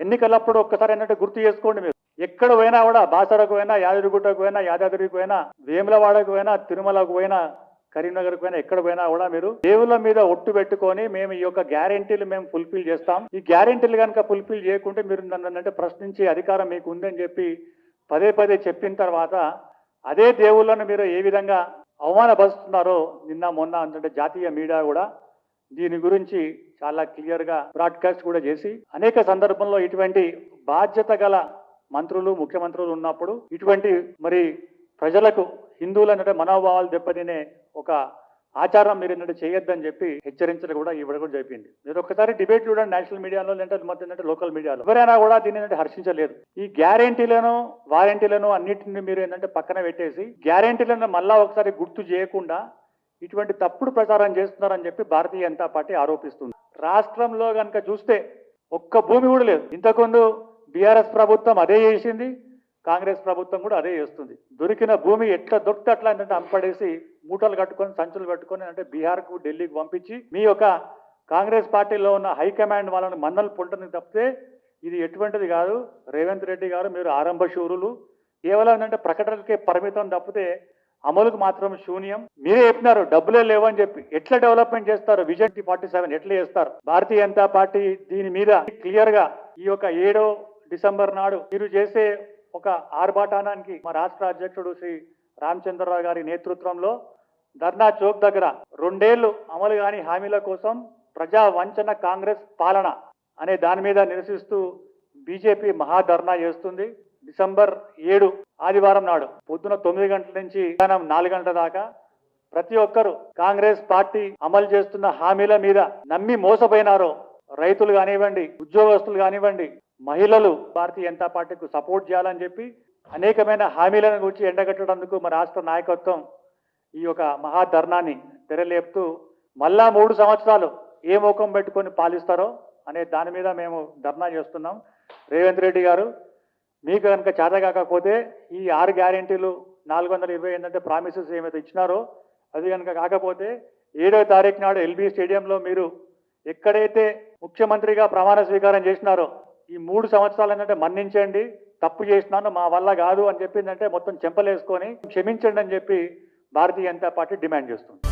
ఎన్నికలప్పుడు ఒక్కసారి ఏంటంటే గుర్తు చేసుకోండి మీరు. ఎక్కడ పోయినా కూడా బాసరకు పోయినా యాదగిరిగుట్టకు పోయినా యాదాద్రికి పోయినా వేములవాడకు పోయినా తిరుమలకు పోయినా కరీంనగర్కి పోయినా ఎక్కడ పోయినా కూడా మీరు దేవుళ్ళ మీద ఒట్టు పెట్టుకొని మేము ఈ యొక్క గ్యారెంటీలు మేము ఫుల్ఫిల్ చేస్తాం. ఈ గ్యారెంటీలు కనుక ఫుల్ఫిల్ చేయకుంటే మీరు నన్ను అంటే ప్రశ్నించే అధికారం మీకు ఉందని చెప్పి పదే పదే చెప్పిన తర్వాత అదే దేవుళ్ళను మీరు ఏ విధంగా అవమానపరుస్తున్నారో నిన్న మొన్న అంటే జాతీయ మీడియా కూడా దీని గురించి చాలా క్లియర్గా బ్రాడ్కాస్ట్ కూడా చేసి అనేక సందర్భంలో ఇటువంటి బాధ్యత గల మంత్రులు ముఖ్యమంత్రులు ఉన్నప్పుడు ఇటువంటి మరి ప్రజలకు హిందువులు అన్నట్టు మనోభావాలు దెబ్బతినే ఒక ఆచారం మీరు ఏంటంటే చేయొద్దని చెప్పి హెచ్చరించడం కూడా ఇవ్వడం కూడా చెప్పింది మీరు ఒక్కసారి డిబేట్ చూడండి నేషనల్ మీడియాలో లేదంటే మొత్తం ఏంటంటే లోకల్ మీడియాలో. ఎవరైనా కూడా దీన్ని ఏంటంటే హర్షించలేదు. ఈ గ్యారెంటీలను వారంటీలను అన్నిటిని మీరు ఏంటంటే పక్కన పెట్టేసి గ్యారెంటీలను మళ్ళా ఒకసారి గుర్తు చేయకుండా ఇటువంటి తప్పుడు ప్రచారం చేస్తున్నారని చెప్పి భారతీయ జనతా పార్టీ ఆరోపిస్తుంది. రాష్ట్రంలో కనుక చూస్తే ఒక్క భూమి కూడా లేదు. ఇంతకుముందు బీఆర్ఎస్ ప్రభుత్వం అదే చేసింది కాంగ్రెస్ ప్రభుత్వం కూడా అదే చేస్తుంది. దొరికిన భూమి ఎట్లా దొరికితే అట్లా ఏంటంటే అంపడేసి మూటలు కట్టుకొని సంచులు కట్టుకొని అంటే బీహార్కు ఢిల్లీకి పంపించి మీ యొక్క కాంగ్రెస్ పార్టీలో ఉన్న హైకమాండ్ వాళ్ళని మన్నలు పొంటని తప్పితే ఇది ఎటువంటిది కాదు. రేవంత్ రెడ్డి గారు మీరు ఆరంభ శూరులు. కేవలం ఏంటంటే ప్రకటనలకే పరిమితం తప్పితే అమలుకు మాత్రం శూన్యం. మీరే చెప్పినారు డబ్బులే లేవని చెప్పి. ఎట్లా డెవలప్మెంట్ చేస్తారు? విజన్ ఫార్టీ సెవెన్ ఎట్లా చేస్తారు? భారతీయ జనతా పార్టీ దీని మీద క్లియర్గా ఈ యొక్క ఏడో డిసెంబర్ నాడు మీరు చేసే ఒక ఆర్భాటానానికి మా రాష్ట్ర అధ్యక్షుడు శ్రీ రామచంద్రరావు గారి నేతృత్వంలో ధర్నా చౌక్ దగ్గర రెండేళ్ళు అమలు కాని హామీల కోసం ప్రజా వంచన కాంగ్రెస్ పాలన అనే దాని మీద నిరసిస్తూ బీజేపీ మహాధర్నా చేస్తుంది. డిసెంబర్ ఏడు ఆదివారం నాడు పొద్దున తొమ్మిది గంటల నుంచి మధ్యాహ్నం నాలుగు గంటల దాకా ప్రతి ఒక్కరు కాంగ్రెస్ పార్టీ అమలు చేస్తున్న హామీల మీద నమ్మి మోసపోయినారో రైతులు కానివ్వండి ఉద్యోగస్తులు కానివ్వండి మహిళలు భారతీయ జనతా పార్టీకి సపోర్ట్ చేయాలని చెప్పి అనేకమైన హామీలను గురించి ఎండగట్టడందుకు మా రాష్ట్ర నాయకత్వం ఈ యొక్క మహాధర్నాన్ని తెరలేపుతూ మళ్ళా మూడు సంవత్సరాలు ఏ ముఖం పెట్టుకొని పాలిస్తారో అనే దాని మీద మేము ధర్నా చేస్తున్నాం. రేవంత్ రెడ్డి గారు మీకు కనుక చేత కాకపోతే ఈ ఆరు గ్యారెంటీలు నాలుగు వందల ఇరవై ఏంటంటే ప్రామిసెస్ ఏమైతే ఇచ్చినారో అది కనుక కాకపోతే ఏడవ తారీఖు నాడు ఎల్బీ స్టేడియంలో మీరు ఎక్కడైతే ముఖ్యమంత్రిగా ప్రమాణ స్వీకారం చేసినారో ఈ మూడు సంవత్సరాలు ఏంటంటే మన్నించండి తప్పు చేసినాను మా వల్ల కాదు అని చెప్పిందంటే మొత్తం చెంపలేసుకొని క్షమించండి అని చెప్పి భారతీయ జనతా పార్టీ డిమాండ్ చేస్తుంది.